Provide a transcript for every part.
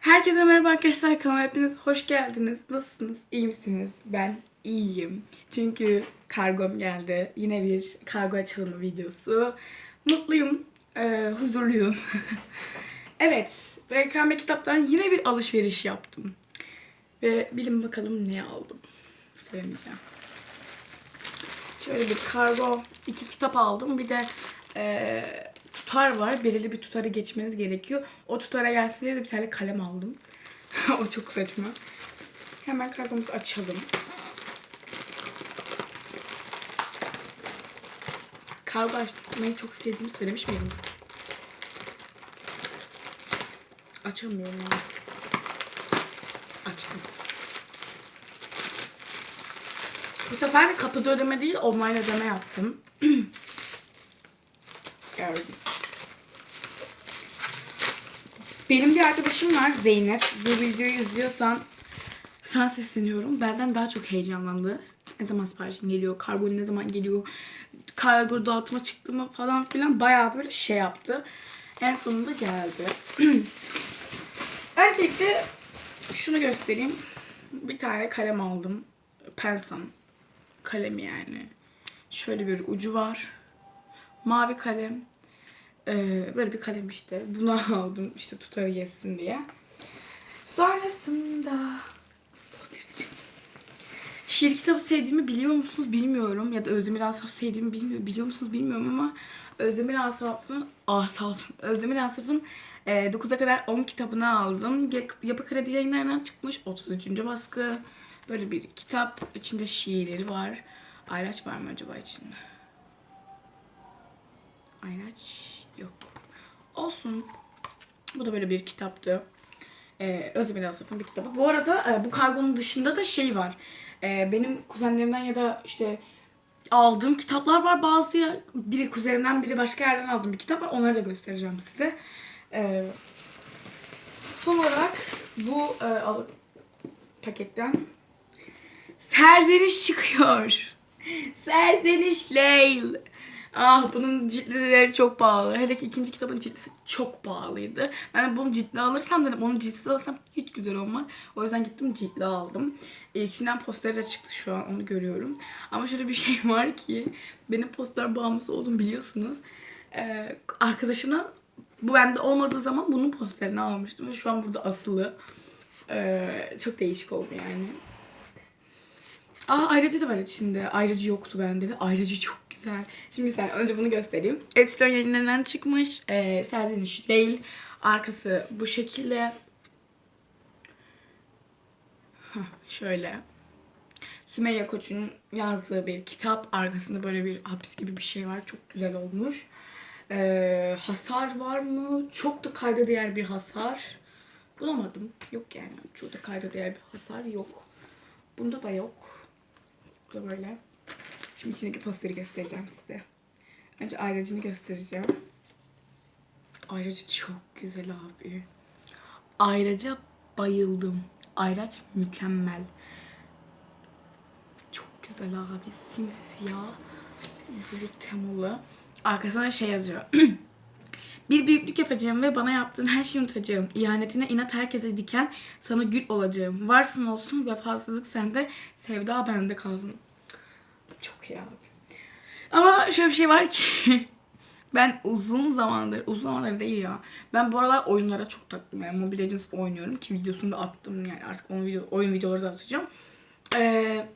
Herkese merhaba arkadaşlar kanalıma hepiniz hoş geldiniz. Nasılsınız? İyi misiniz? Ben iyiyim. Çünkü kargom geldi. Yine bir kargo açılımı videosu. Mutluyum, e, huzurluyum. evet, BKM kitaptan yine bir alışveriş yaptım. Ve bilin bakalım ne aldım. Söylemeyeceğim. Şöyle bir kargo, iki kitap aldım. Bir de e, tutar var. Belirli bir tutarı geçmeniz gerekiyor. O tutara gelsin diye de bir tane kalem aldım. o çok saçma. Hemen kargomuzu açalım. Kargo açmayı çok sevdiğimi söylemiş miydim? Açamıyorum ya. Açtım. Bu sefer kapıda ödeme değil, online ödeme yaptım. Gördüm. Benim bir arkadaşım var Zeynep. Bu videoyu izliyorsan sana sesleniyorum. Benden daha çok heyecanlandı. Ne zaman siparişim geliyor, kargo ne zaman geliyor, kargo dağıtıma çıktı mı falan filan bayağı böyle şey yaptı. En sonunda geldi. Öncelikle şunu göstereyim. Bir tane kalem aldım. Pensan kalemi yani. Şöyle bir ucu var. Mavi kalem. Ee, böyle bir kalem işte. Bunu aldım işte tutarı geçsin diye. Sonrasında. Şiir kitabı sevdiğimi biliyor musunuz bilmiyorum. Ya da Özdemir Asaf sevdiğimi bilmiyor, biliyor musunuz bilmiyorum ama Özdemir Asaf'ın Asaf, Özdemir Asaf'ın e, 9'a kadar 10 kitabını aldım. Yapı Kredi yayınlarından çıkmış 33. baskı. Böyle bir kitap. içinde şiirleri var. Ayraç var mı acaba içinde? Ayraç yok. Olsun. Bu da böyle bir kitaptı. Ee, Özdemir Asaf'ın bir kitabı. Bu arada e, bu kargonun dışında da şey var. Ee, benim kuzenlerimden ya da işte aldığım kitaplar var. Bazı biri kuzenimden biri başka yerden aldığım bir kitap var. Onları da göstereceğim size. Ee, son olarak bu e, al- paketten serzeniş çıkıyor. Serzeniş Leyl. Ah bunun ciltleri çok pahalı. Hele ki ikinci kitabın ciltlisi çok pahalıydı. De bunu ciltli alırsam dedim onu ciltsiz alırsam hiç güzel olmaz. O yüzden gittim ciltli aldım. E, içinden posteri de çıktı şu an onu görüyorum. Ama şöyle bir şey var ki benim poster bağımlısı oldum biliyorsunuz. Ee, arkadaşımdan bu bende olmadığı zaman bunun posterini almıştım ve şu an burada asılı. Ee, çok değişik oldu yani. Aa ayrıcı da var içinde. Ayrıcı yoktu bende ve ayrıcı çok güzel. Şimdi sen önce bunu göstereyim. Epsilon yayınlarından çıkmış. Ee, Serzeniş değil. Arkası bu şekilde. Şöyle. Sümeyye Koç'un yazdığı bir kitap. Arkasında böyle bir hapis gibi bir şey var. Çok güzel olmuş. Ee, hasar var mı? Çok da kayda değer bir hasar. Bulamadım. Yok yani. Çok da kayda değer bir hasar yok. Bunda da yok. Bu da böyle. Şimdi içindeki posteri göstereceğim size. Önce ayracını göstereceğim. Ayracı çok güzel abi. Ayraca bayıldım. Ayraç mükemmel. Çok güzel abi. Simsiyah. Bulut temalı. Arkasına şey yazıyor. Bir büyüklük yapacağım ve bana yaptığın her şeyi unutacağım. İhanetine inat herkese diken, sana gül olacağım. Varsın olsun vefasızlık sende, sevda bende kalsın. Çok iyi abi. Ama şöyle bir şey var ki ben uzun zamandır, uzun zamandır değil ya. Ben bu aralar oyunlara çok taktım. Yani Mobile Legends oynuyorum ki videosunu da attım. Yani artık onun video, oyun videoları da atacağım. Ee,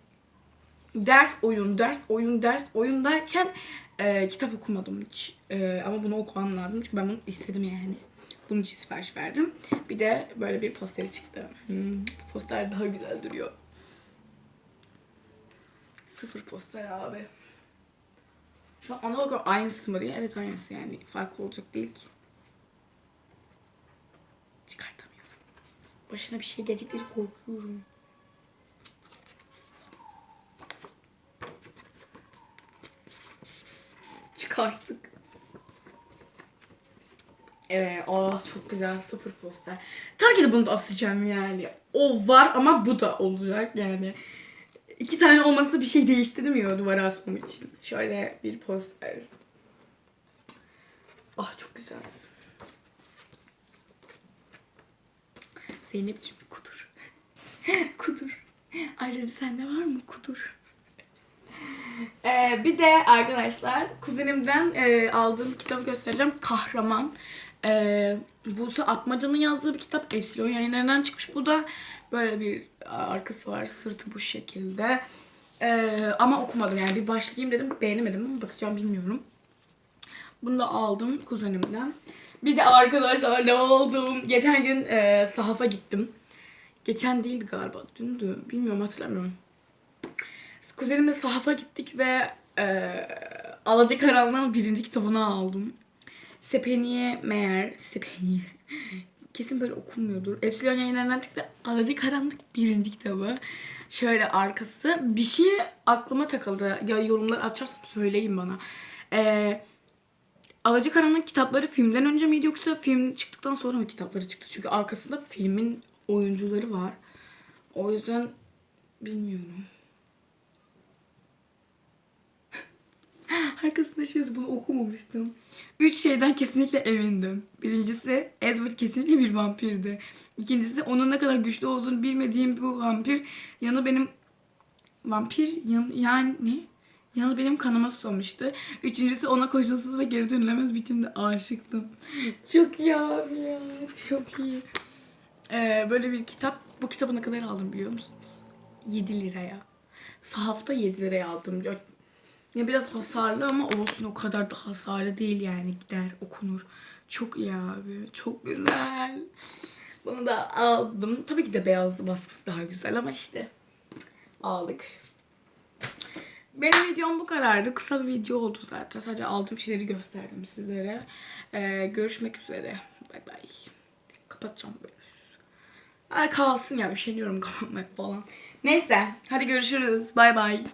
ders oyun, ders oyun, ders oyun derken e, kitap okumadım hiç. E, ama bunu okumam lazım çünkü ben bunu istedim yani. Bunun için sipariş verdim. Bir de böyle bir posteri çıktı. Hmm, poster daha güzel duruyor. Sıfır poster abi. Şu an ana logo aynısı mı diye? Evet aynısı yani. Farklı olacak değil ki. Çıkartamıyorum. Başına bir şey gelecek diye korkuyorum. Çıkarttık. Evet, aa çok güzel sıfır poster. Tabii ki de bunu da asacağım yani. O var ama bu da olacak yani. İki tane olması bir şey değiştirmiyor duvara asmam için. Şöyle bir poster. Ah çok güzelsin. Zeynep'ciğim kudur. kudur. Ayrıca sende var mı kudur? Ee, bir de arkadaşlar kuzenimden e, aldığım kitabı göstereceğim. Kahraman. Ee, Buse Atmaca'nın yazdığı bir kitap. Epsilon yayınlarından çıkmış. Bu da böyle bir arkası var. Sırtı bu şekilde. Ee, ama okumadım yani bir başlayayım dedim. Beğenemedim ama bakacağım bilmiyorum. Bunu da aldım kuzenimden. Bir de arkadaşlar ne aldım? Geçen gün e, sahafa gittim. Geçen değildi galiba. Dündü. Bilmiyorum hatırlamıyorum. Kuzenimle sahafa gittik ve e, Alacakaranlığın birinci kitabını aldım. Sepeniye meğer Sepeniye kesin böyle okunmuyordur. Epsilon yayınlarından çıktı. Alacakaranlık birinci kitabı. Şöyle arkası. Bir şey aklıma takıldı. Ya yorumlar açarsam söyleyin bana. Eee Alacakaranlık kitapları filmden önce miydi yoksa film çıktıktan sonra mı kitapları çıktı? Çünkü arkasında filmin oyuncuları var. O yüzden bilmiyorum. Arkasında şey bunu okumamıştım. Üç şeyden kesinlikle emindim. Birincisi Edward kesinlikle bir vampirdi. İkincisi onun ne kadar güçlü olduğunu bilmediğim bu vampir yanı benim vampir yan, yani? Yanı benim kanıma susamıştı. Üçüncüsü ona koşulsuz ve geri dönülemez biçimde aşıktım. Çok iyi abi ya. Çok iyi. Ee, böyle bir kitap. Bu kitabı ne kadar aldım biliyor musunuz? 7 liraya. Sahafta 7 liraya aldım. Ya- biraz hasarlı ama olsun o kadar da hasarlı değil yani gider okunur. Çok iyi abi. Çok güzel. Bunu da aldım. Tabii ki de beyaz baskısı daha güzel ama işte aldık. Benim videom bu kadardı. Kısa bir video oldu zaten. Sadece aldığım şeyleri gösterdim sizlere. Ee, görüşmek üzere. Bay bay. Kapatacağım böyle. Ay kalsın ya üşeniyorum kapatmaya falan. Neyse hadi görüşürüz. Bay bay.